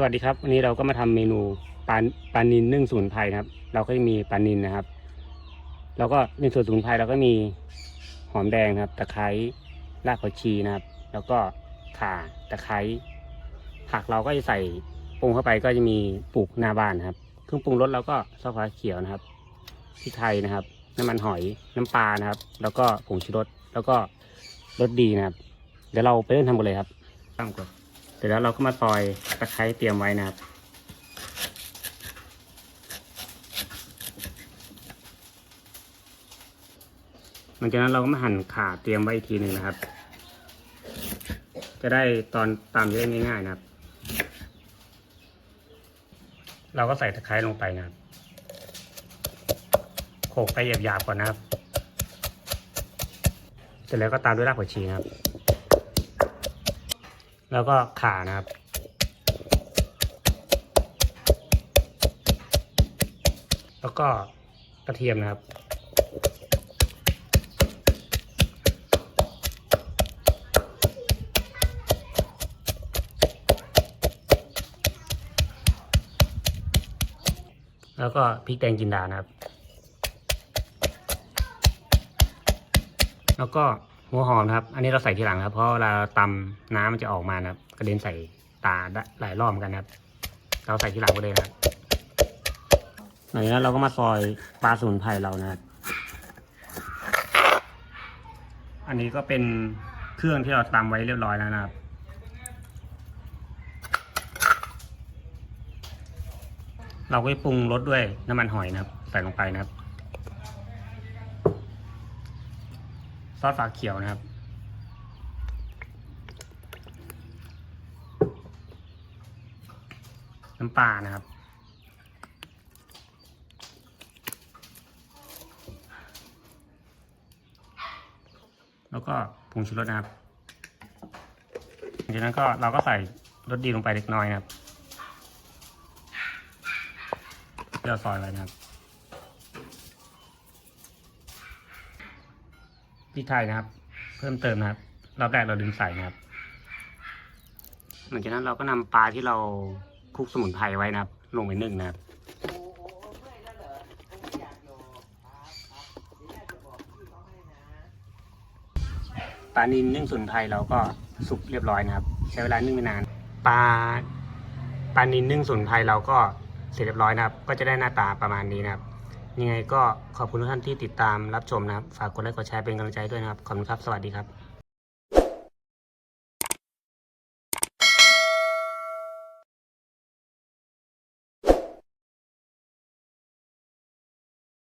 สวัสดีครับวันนี้เราก็มาทำเมนูปลาปลานินนึ่งสมุนไพรนะครับ เราก็จะมีปลานินนะครับ แล้วก็ในส่วนสมุนไพรเราก็มีหอมแดงครับ ตะไคร้รากผักชีนะครับ แล้วก็ข่าตะไคร้ผักเราก็จะใส่ปรุงเข้าไปก็จะมีปลูกหน้าบ้านนครับ เครื่องปรุงรสเราก็ซอสฟ้าเขียวนะครับพริกไทยนะครับ น้ำมันหอยน้ำปลานะครับ แล้วก็ผงชูรสแล้วก็รสดีนะครับ เดี๋ยวเราไปเริ่มทำกันเลยครับตั้งก่อน เสร็จแล้วเราก็มาซอยตะไคร้เตรียมไว้นะครับ หลังจากนั้นเราก็มาหั่นขาเตรียมไว้อีกทีหนึ่งนะครับ จะได้ตอนตามได้ง่ายๆนะครับ เราก็ใส่ตะไคร้ลงไปนะครับโขกไปหยาบๆก่อนนะครับ เสร็จแล้วก็ตามด้วยรากผักชีนะครับ แล้วก็ข่านะครับ แล้วก็กระเทียมนะครับ แล้วก็พริกแดงจินดานะครับ แล้วก็ หัวหอมครับ อันนี้เราใส่ทีหลังครับ เพราะเวลาเราตำน้ำมันจะออกมานะครับกระเด็นใส่ตาได้หลายรอบกันครับ เราใส่ทีหลังก็เลยครับหลังจากนั้นเราก็มาซอยปลาสมุนไพรเรานะครับ อันนี้ก็เป็นเครื่องที่เราตำไว้เรียบร้อยแล้วนะครับ เราก็ปรุงรสด้วยน้ำมันหอยนะครับ ใส่ลงไปนะครับ ซอสฝาเขียวนะครับ น้ำปลานะครับ แล้วก็ผงชูรสนะครับจากนั้นก็เราก็ใส่รสดีลงไปเล็กน้อยนะครับที่เราซอยไว้นะครับ ริกไทยนะครับ เพิ่มเติมนะครับเรอบแรกเราลืมใส่นะครับ หลังจากนั้นเราก็นำปลาที่เราคลุกสมุนไพรไว้นะครับ ลงไปนึ่งนะครับปลานินนึ่งสมุนไพรเราก็สุกเรียบร้อยนะครับ ใช้เวลานึ่งไม่นานปลาปลานินนึ่งสมุนไพรเราก็เสร็จเรียบร้อยนะครับ ก็จะได้หน้าตาประมาณนี้นะครับ ยังไงก็ขอบคุณทุกท่านที่ติดตามรับชมนะครับ ฝากกดไลค์กดแชร์เป็นกำลังใจด้วยนะครับ ขอบคุณครับ สวัสดีครับ